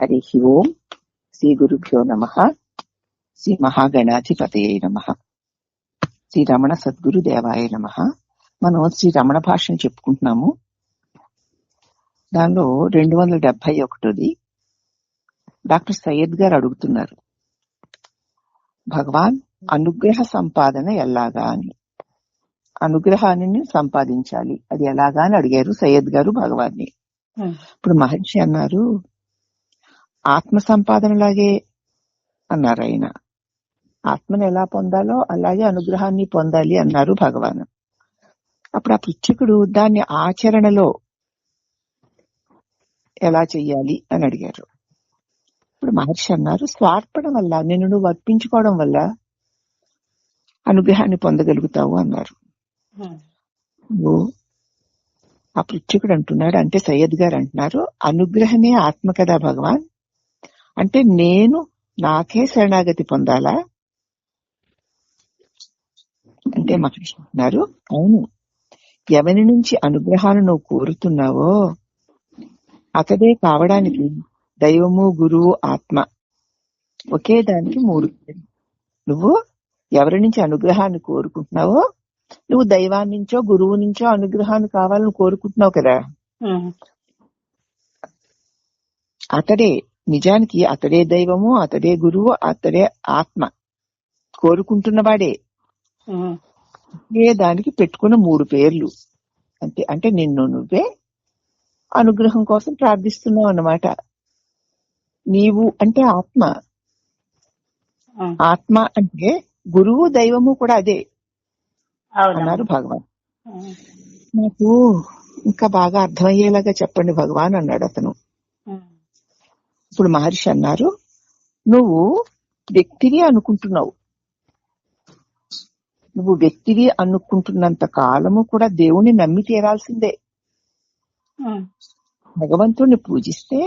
హరి ఓం శ్రీ గురుభ్యో నమ శ్రీ మహాగణాధిపతయ నమ శ్రీ రమణ సద్గురు దేవాయ నమ మనం శ్రీ రమణ భాషను చెప్పుకుంటున్నాము. దానిలో రెండు వందల డెబ్బై ఒకటోది డాక్టర్ సయ్యద్ గారు అడుగుతున్నారు. భగవాన్ అనుగ్రహ సంపాదన ఎలాగా అని. అనుగ్రహాన్ని సంపాదించాలి. అది ఎలాగా అని అడిగారు సయ్యద్ గారు భగవాన్ని. ఇప్పుడు మహర్షి అన్నారు ఆత్మ సంపాదనలాగే అన్నారు ఆయన. ఆత్మను ఎలా పొందాలో అలాగే అనుగ్రహాన్ని పొందాలి అన్నారు భగవాన్. అప్పుడు ఆ పిచ్చుకుడు దాన్ని ఆచరణలో ఎలా చెయ్యాలి అని అడిగారు. ఇప్పుడు మహర్షి అన్నారు స్వార్పణ వల్ల నిన్ను నువ్వు అర్పించుకోవడం వల్ల అనుగ్రహాన్ని పొందగలుగుతావు అన్నారు. ఆ పృచ్ఛకుడు అంటున్నాడు అంటే సయ్యద్ గారు అంటున్నారు అనుగ్రహమే ఆత్మ కదా భగవాన్ అంటే నేను నాకే శరణాగతి పొందాలా? అంటే మహర్షి అంటున్నారు అవును. ఎవరి నుంచి అనుగ్రహాన్ని నువ్వు కోరుతున్నావో అతడే కావడానికి దైవము గురువు ఆత్మ ఒకే దానికి మూడు. నువ్వు ఎవరి నుంచి అనుగ్రహాన్ని కోరుకుంటున్నావో నువ్వు దైవాన్ని నుంచో గురువు నుంచో అనుగ్రహాన్ని కావాలని కోరుకుంటున్నావు కదా? అతడే నిజానికి అతడే దైవము అతడే గురువు అతడే ఆత్మ. కోరుకుంటున్నవాడే ఏ దానికి పెట్టుకున్న మూడు పేర్లు. అంతే అంటే నిన్ను నువ్వే అనుగ్రహం కోసం ప్రార్థిస్తున్నావు అన్నమాట. నీవు అంటే ఆత్మ. ఆత్మ అంటే గురువు దైవము కూడా అదే. అన్నారు భగవాన్. నాకు ఇంకా బాగా అర్థమయ్యేలాగా చెప్పండి భగవాన్ అన్నాడు అతను. ఇప్పుడు మహర్షి అన్నారు నువ్వు వ్యక్తివి అనుకుంటున్నావు. నువ్వు వ్యక్తివి అనుకుంటున్నంత కాలము కూడా దేవుణ్ణి నమ్మి తీరాల్సిందే. భగవంతుణ్ణి పూజిస్తే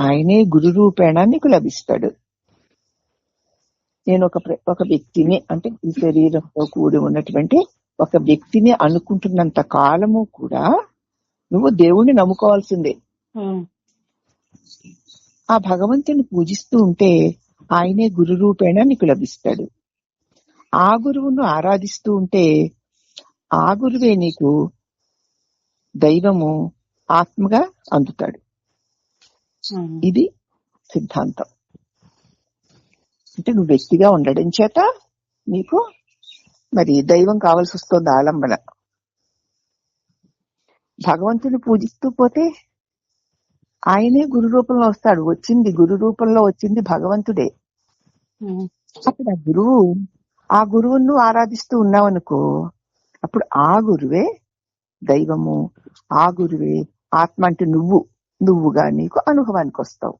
ఆయనే గురు రూపేణ నీకు లభిస్తాడు. నేను ఒక ఒక వ్యక్తిని అంటే ఈ శరీరంతో కూడి ఉన్నటువంటి ఒక వ్యక్తిని అనుకుంటున్నంత కాలము కూడా నువ్వు దేవుణ్ణి నమ్ముకోవాల్సిందే. ఆ భగవంతుని పూజిస్తూ ఉంటే ఆయనే గురు రూపేణ నీకు లభిస్తాడు. ఆ గురువును ఆరాధిస్తూ ఉంటే ఆ గురువే నీకు దైవము ఆత్మగా అందుతాడు. ఇది సిద్ధాంతం. అంటే నువ్వు వ్యక్తిగా ఉండడం చేత నీకు మరి దైవం కావాల్సి వస్తుంది ఆలంబన. భగవంతుని పూజిస్తూ పోతే ఆయనే గురు రూపంలో వస్తాడు. వచ్చింది గురు రూపంలో వచ్చింది భగవంతుడే. అప్పుడు ఆ గురువు ఆ గురువును ఆరాధిస్తూ ఉన్నావనుకో అప్పుడు ఆ గురువే దైవము ఆ గురువే ఆత్మ అంటే నువ్వు నువ్వుగా నీకు అనుభవానికి వస్తావు.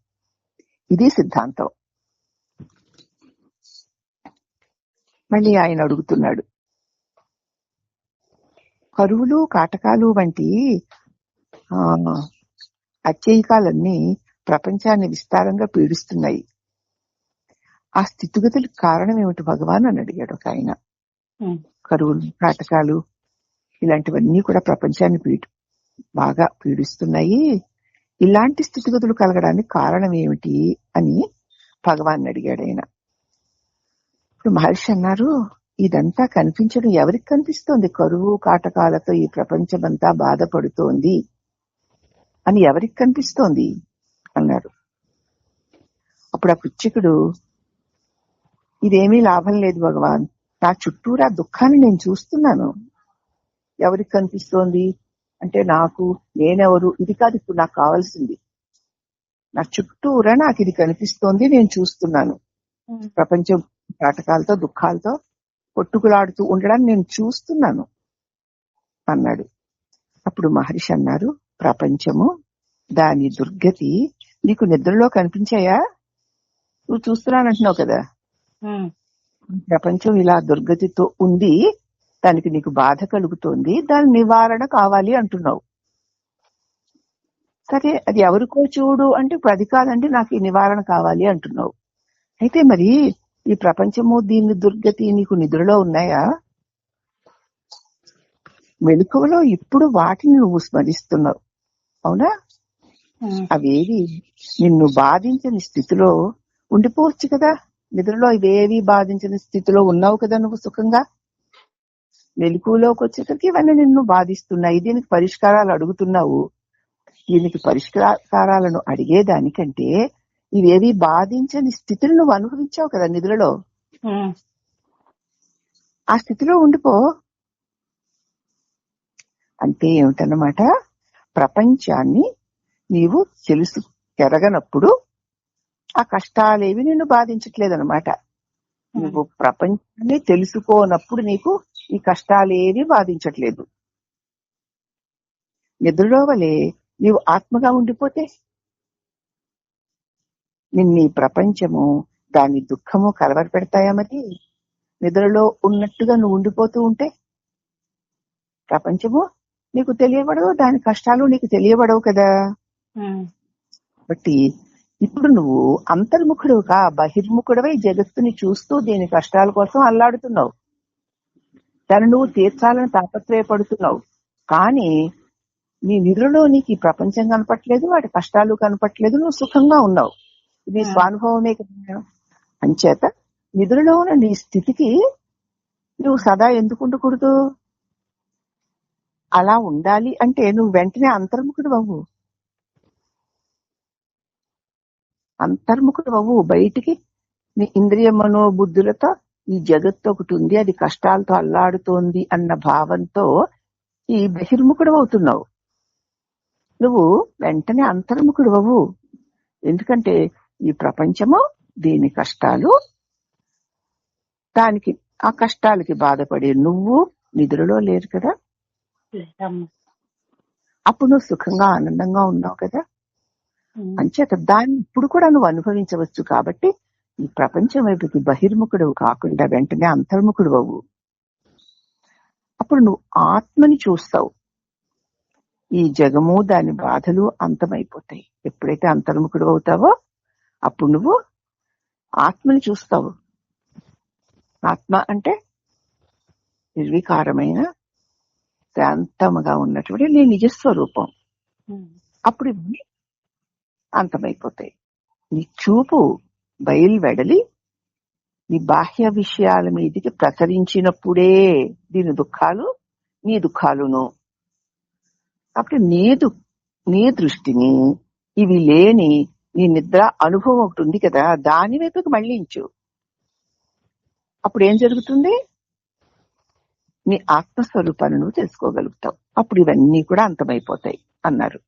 ఇది సిద్ధాంతం. మళ్ళీ ఆయన అడుగుతున్నాడు. కరువులు కాటకాలు వంటి ఆ అత్యయికాలన్నీ ప్రపంచాన్ని విస్తారంగా పీడిస్తున్నాయి. ఆ స్థితిగతులకు కారణం ఏమిటి భగవాన్ అని అడిగాడు ఒక ఆయన. కరువులు కాటకాలు ఇలాంటివన్నీ కూడా ప్రపంచాన్ని పీడి బాగా పీడిస్తున్నాయి. ఇలాంటి స్థితిగతులు కలగడానికి కారణం ఏమిటి అని భగవాన్ అడిగాడు ఆయన. ఇప్పుడు మహర్షి అన్నారు ఇదంతా కనిపించడం ఎవరికి కనిపిస్తోంది? కరువు కాటకాలతో ఈ ప్రపంచమంతా బాధపడుతోంది. అని ఎవరికి కనిపిస్తోంది? అన్నారు అప్పుడు ఆ పుచ్చికుడు ఇదేమీ లాభం లేదు భగవాన్. నా చుట్టూరా దుఃఖాన్ని నేను చూస్తున్నాను. ఎవరికి కనిపిస్తోంది? అంటే నాకు నేనెవరు? ఇది కాదు ఇప్పుడు నాకు కావాల్సింది. నా చుట్టూరా నాకు ఇది కనిపిస్తోంది నేను చూస్తున్నాను. ప్రపంచం నాటకాలతో దుఃఖాలతో కొట్టుకులాడుతూ ఉండడాన్ని నేను చూస్తున్నాను అన్నాడు. అప్పుడు మహర్షి అన్నారు ప్రపంచము దాని దుర్గతి నీకు నిద్రలో కనిపించాయా? నువ్వు చూస్తున్నానంటున్నావు కదా. ప్రపంచం ఇలా దుర్గతితో ఉంది దానికి నీకు బాధ కలుగుతోంది దాని నివారణ కావాలి అంటున్నావు. సరే అది ఎవరికో చూడు అంటే ఇప్పుడు అది కాదంటే నాకు ఈ నివారణ కావాలి అంటున్నావు. అయితే మరి ఈ ప్రపంచము దీని దుర్గతి నీకు నిద్రలో ఉన్నాయా? మెలకువలో ఇప్పుడు వాటిని నువ్వు స్మరిస్తున్నావు. అవునా? అవేవి నిన్ను బాధించని స్థితిలో ఉండిపోవచ్చు కదా. నిద్రలో ఇవేవి బాధించని స్థితిలో ఉన్నావు కదా నువ్వు సుఖంగా? మెలకులోకి వచ్చేసరికి ఇవన్నీ నిన్ను బాధిస్తున్నాయి. దీనికి పరిష్కారాలు అడుగుతున్నావు. దీనికి పరిష్కారాలను అడిగేదానికంటే ఇవేవి బాధించని స్థితిని నువ్వు అనుభవించావు కదా ఉమ్, ఆ స్థితిలో ఉండిపో. అంటే ఏమిటన్నమాట? ప్రపంచాన్ని నీవు తెలుసు ఎరగనప్పుడు ఆ కష్టాలేవి నిన్ను బాధించట్లేదన్నమాట. నువ్వు ప్రపంచాన్ని తెలుసుకోనప్పుడు నీకు ఈ కష్టాలేవి బాధించట్లేదు. నిద్రలో వలె నీవు ఆత్మగా ఉండిపోతే నిన్ను ప్రపంచము దాని దుఃఖము కలవర పెడతాయా మరి? నిద్రలో ఉన్నట్టుగా నువ్వు ఉండిపోతూ ఉంటే ప్రపంచము నీకు తెలియబడవు దాని కష్టాలు నీకు తెలియబడవు కదా. కాబట్టి ఇప్పుడు నువ్వు అంతర్ముఖుడుగా బహిర్ముఖుడవై జగత్తుని చూస్తూ దీని కష్టాల కోసం అల్లాడుతున్నావు. దాన్ని నువ్వు తీర్చాలని తాపత్రయపడుతున్నావు. కానీ నీ నిధులలో నీకు ఈ ప్రపంచం కనపట్లేదు వాటి కష్టాలు కనపట్లేదు నువ్వు సుఖంగా ఉన్నావు. ఇది. స్వానుభవమే కదా అంచేత నిధులలో ఉన్న నీ స్థితికి నువ్వు సదా ఎందుకు ఉండకూడదు అలా ఉండాలి అంటే నువ్వు వెంటనే అంతర్ముఖుడు అవ్వు. అంతర్ముఖుడు అవ్వు. బయటికి నీ ఇంద్రియ మనోబుద్ధులతో ఈ జగత్తు ఒకటి ఉంది అది కష్టాలతో అల్లాడుతోంది అన్న భావంతో ఈ బహిర్ముఖుడు అవుతున్నావు. నువ్వు వెంటనే అంతర్ముఖుడు అవ్వు. ఎందుకంటే ఈ ప్రపంచము దీని కష్టాలు? దానికి ఆ కష్టాలకి బాధపడే నువ్వు నిధులలో లేరు కదా. అప్పుడు నువ్వు సుఖంగా ఆనందంగా ఉన్నావు కదా ఉమ్, అంచేత దాన్ని ఇప్పుడు కూడా నువ్వు అనుభవించవచ్చు కాబట్టి ఈ ప్రపంచం వైపుకి బహిర్ముఖుడు కాకుండా వెంటనే అంతర్ముఖుడు అవ్వు అప్పుడు నువ్వు ఆత్మని చూస్తావు ఈ జగము దాని బాధలు అంతమైపోతాయి ఎప్పుడైతే అంతర్ముఖుడు అవుతావో అప్పుడు నువ్వు ఆత్మని చూస్తావు ఆత్మ అంటే నిర్వికారమైన శాంతముగా ఉన్నటువంటి నీ నిజస్వరూపం ఉమ్, అప్పుడు ఇవన్నీ అంతమైపోతాయి. నీ చూపు బయలువెడలి నీ బాహ్య విషయాల మీదికి ప్రసరించినప్పుడే దీని దుఃఖాలు నీ దుఃఖాలును. అప్పుడు నీ దు నీ దృష్టిని ఇవి లేని నీ నిద్ర అనుభవం ఒకటి ఉంది కదా దాని వైపుకి మళ్ళించు. అప్పుడు ఏం జరుగుతుంది? నీ ఆత్మస్వరూపాన్ని నువ్వు తెలుసుకోగలుగుతావు. అప్పుడు ఇవన్నీ కూడా అంతమైపోతాయి అన్నారు.